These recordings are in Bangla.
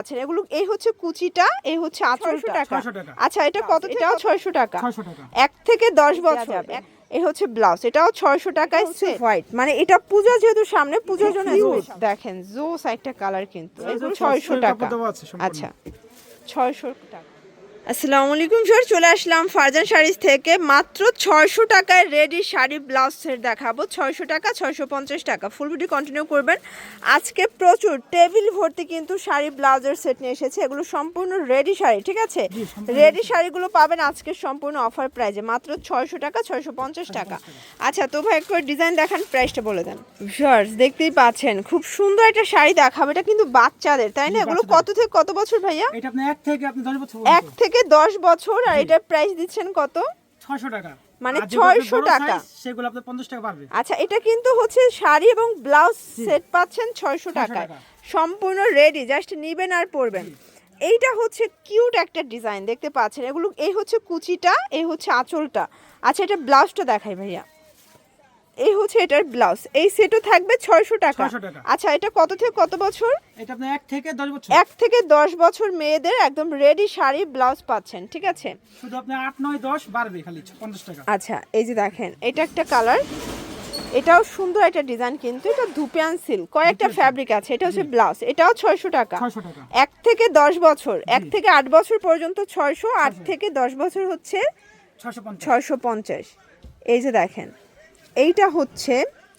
আচ্ছা এগুলো এই হচ্ছে কুচিটা এই হচ্ছে আঠারোশো টাকা। আচ্ছা এটা কত এটাও ছয়শো টাকা। এক থেকে দশ বছর। এই হচ্ছে ব্লাউজ এটাও ছয়শো টাকায় হোয়াইট মানে এটা পূজা যেহেতু সামনে পূজার জন্য দেখেন জোস একটা কালার কিন্তু। এগুলো ছয়শো টাকা। আচ্ছা ছয়শো টাকা। আসসালামু আলাইকুম স্যার চলে আসলাম ফারজান শাড়িজ থেকে। মাত্র ছয়শো টাকায় রেডি শাড়ি ব্লাউজ সেট দেখাবো। ছয়শো টাকা ছয়শো পঞ্চাশ টাকা। ফুল ভিডিও কন্টিনিউ করবেন। আজকে প্রচুর টেবিল ভর্তি কিন্তু শাড়ি ব্লাউজের সেট নিয়ে এসেছে। এগুলো সম্পূর্ণ রেডি শাড়ি ঠিক আছে? রেডি শাড়িগুলো পাবেন আজকে সম্পূর্ণ অফার প্রাইজে। মাত্র ছয়শো টাকা ছয়শো পঞ্চাশ টাকা। আচ্ছা তো ভাই একবার ডিজাইন দেখান প্রাইসটা বলে দেন। ভিউয়ার্স দেখতেই পাচ্ছেন খুব সুন্দর একটা শাড়ি দেখাবো। এটা কিন্তু বাচ্চাদের তাই না? এগুলো কত থেকে কত বছর ভাইয়া? এক থেকে থেকে দশ বছর আর এটার প্রাইস দিচ্ছেন কত? ছয়শো টাকা। মানে ছয়শো 600 টাকা। সেগুলো আপনার পঞ্চাশ টাকা পারবে আচ্ছা এটা কিন্তু হচ্ছে শাড়ি এবং ব্লাউজ সেট পাচ্ছেন ছয়শো 600 টাকায়। টাকা। সম্পূর্ণ রেডি জাস্ট নিবেন আর পরবেন। এইটা হচ্ছে কিউট একটা ডিজাইন দেখতে পাচ্ছেন। এগুলো এই হচ্ছে কুচিটা এই হচ্ছে আঁচলটা। আচ্ছা এটা ব্লাউজটা দেখাই ভাইয়া। এই হচ্ছে এটার ব্লাউজ। এই সেটও থাকবে ছয়শো টাকা। 600 টাকা। আচ্ছা এটা কত থেকে কত বছর? এটা এক থেকে দশ বছর। এক থেকে দশ বছর মেয়েদের একদম রেডি শাড়ি ব্লাউজ পাচ্ছেন ঠিক আছে? শুধু আপনি আট নয় দশ বাড়বে খালি পঞ্চাশ টাকা। আচ্ছা এই যে দেখেন এটা একটা কালার। এটাও সুন্দর একটা ডিজাইন কিন্তু এটা ধুপিয়ান সিল্ক কয়েকটা ফ্যাব্রিক আছে এটা হচ্ছে ব্লাউজ এটাও ছয়শো টাকা। এক থেকে দশ বছর এক থেকে আট বছর পর্যন্ত ছয়শো আট থেকে দশ বছর হচ্ছে ছয়শো পঞ্চাশ। এই যে দেখেন এইটা হচ্ছে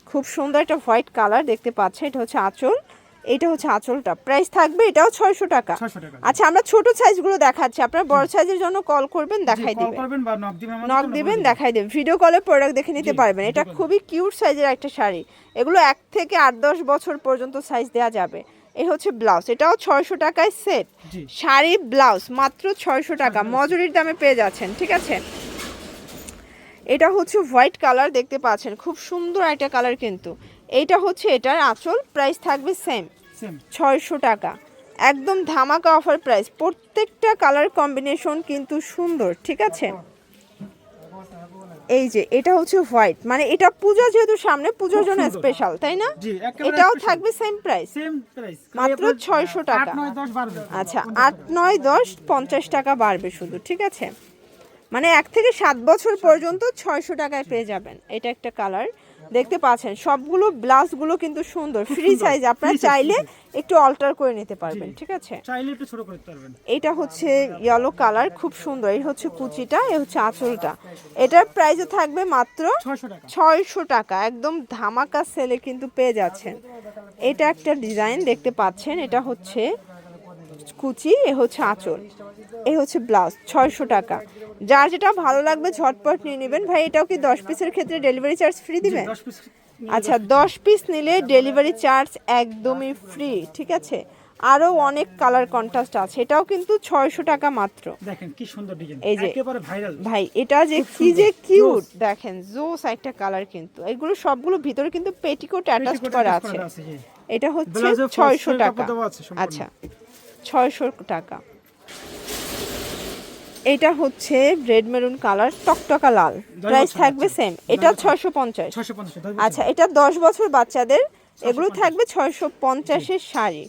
খুব সুন্দর একটা হোয়াইট কালার দেখতে পাচ্ছেন এটা হচ্ছে আঁচল। এটা হচ্ছে আঁচলটা। প্রাইস থাকবে এটাও ছয়শো টাকা। আচ্ছা আমরা ছোট সাইজগুলো দেখাচ্ছি। আপনার বড় সাইজের জন্য কল করবেন দেখাই দিবেন। নক দিবেন। দেখাই দেবেন। ভিডিও কলে প্রোডাক্ট দেখে নিতে পারবেন। এটা খুবই কিউট সাইজের একটা শাড়ি। এগুলো এক থেকে আট দশ বছর পর্যন্ত সাইজ দেওয়া যাবে। এই হচ্ছে ব্লাউজ এটাও ছয়শো টাকায় সেট শাড়ি ব্লাউজ মাত্র ছয়শো টাকা। মজুরির দামে পেয়ে যাচ্ছেন ঠিক আছে? এটা হচ্ছে হোয়াইট কালার দেখতে পাচ্ছেন। খুব সুন্দর একটা কালার কিন্তু। এইটা হচ্ছে এটার আঁচল প্রাইস থাকবে সেম ছয়শো টাকা। একদম ধামাকা অফার প্রাইস প্রত্যেকটা কালার কম্বিনেশন কিন্তু সুন্দর ঠিক আছে? এই যে এটা হচ্ছে হোয়াইট। মানে এটা পূজা যেহেতু সামনে পূজার জন্য স্পেশাল তাই না? এটাও থাকবে সেম প্রাইস সেম প্রাইস মাত্র 600 টাকা। আচ্ছা আট নয় দশ পঞ্চাশ টাকা বাড়বে শুধু ঠিক আছে? মানে এক থেকে সাত বছর পর্যন্ত ছয়শো টাকায় পেয়ে যাবেন। এটা একটা কালার। দেখতে পাচ্ছেন সবগুলো ব্লাউজগুলো কিন্তু সুন্দর ফ্রি সাইজ আপনারা চাইলে একটু অল্টার করে নিতে পারবেন ঠিক আছে? চাইলে একটু ছোট করতে পারবেন। এটা হচ্ছে ইয়েলো কালার খুব সুন্দর। এই হচ্ছে কুচিটা এই হচ্ছে আঁচলটা। এটার প্রাইসও থাকবে মাত্র ছয়শো টাকা। একদম ধামাকা সেলে কিন্তু পেয়ে যাচ্ছেন। এটা একটা ডিজাইন দেখতে পাচ্ছেন। এটা হচ্ছে কুচি এ হচ্ছে আঁচল। এ হচ্ছে ব্লাউজ ছয়শো টাকা। যার যেটা ভালো লাগবে ঝটপট নিয়ে নেবেন। ভাই এটাও কি দশ পিসের ক্ষেত্রে ডেলিভারি চার্জ ফ্রি দিবেন আচ্ছা দশ পিস নিলে ডেলিভারি চার্জ একদমই ফ্রি ঠিক আছে? আরও অনেক কালার কন্ট্রাস্ট আছে। এটাও কিন্তু ছয়শো টাকা মাত্র। দেখেন কি সুন্দর ডিজাইন এই যে- ভাই এটা যে কি যে কিউট দেখেন জোস একটা কালার কিন্তু। এগুলো সবগুলো ভিতরে কিন্তু পেটিকোট অ্যাটাচড করা আছে। এটা হচ্ছে ছয়শো টাকা। আচ্ছা। ছয়শো টাকা। এটা হচ্ছে রেড মেরুন কালার টকটকা লাল। প্রাইস থাকবে সেম এটা ছয়শো পঞ্চাশ। আচ্ছা এটা দশ বছর বাচ্চাদের। এগুলো থাকবে ছয়শো পঞ্চাশের শাড়ি।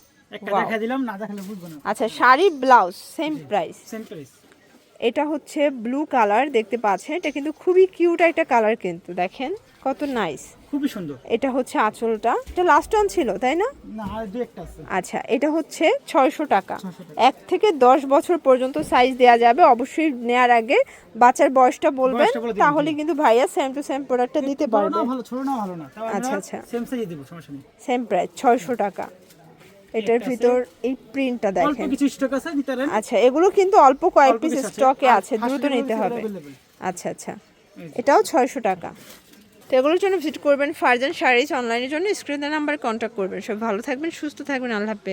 আচ্ছা sari blouse same price same price এটা হচ্ছে ব্লু কালার দেখতে পাচ্ছেন। এটা কিন্তু খুবই কিউট একটা কালার কিন্তু দেখেন কত নাইস খুবই সুন্দর। এটা হচ্ছে আঁচলটা। এটা লাস্ট ওয়ান ছিল তাই না? আচ্ছা এটা হচ্ছে ছয়শো টাকা। এক থেকে দশ বছর পর্যন্ত সাইজ দেওয়া যাবে। অবশ্যই নেয়ার আগে বাচ্চার বয়সটা বলবেন তাহলে কিন্তু ভাইয়া সেম টু সেম প্রোডাক্টটা দিতে পারবে। আচ্ছা, আচ্ছা। সেম প্রাইস ছয়শো টাকা। এটার ভিতর এই প্রিন্টটা অল্প দেখেন। কিছু স্টক আছে পারেন আচ্ছা এগুলো কিন্তু অল্প কয়েক পিস স্টকে আছে। দ্রুত নিতে হবে। আচ্ছা আচ্ছা। এটাও ছয়শো টাকা। তো এগুলোর জন্য ভিজিট করবেন ফারজান শাড়িজ অনলাইনের জন্য। স্ক্রিনের নাম্বার কন্ট্যাক্ট করবেন। সব ভালো থাকবেন সুস্থ থাকবেন। আল্লাহ হাফেজ।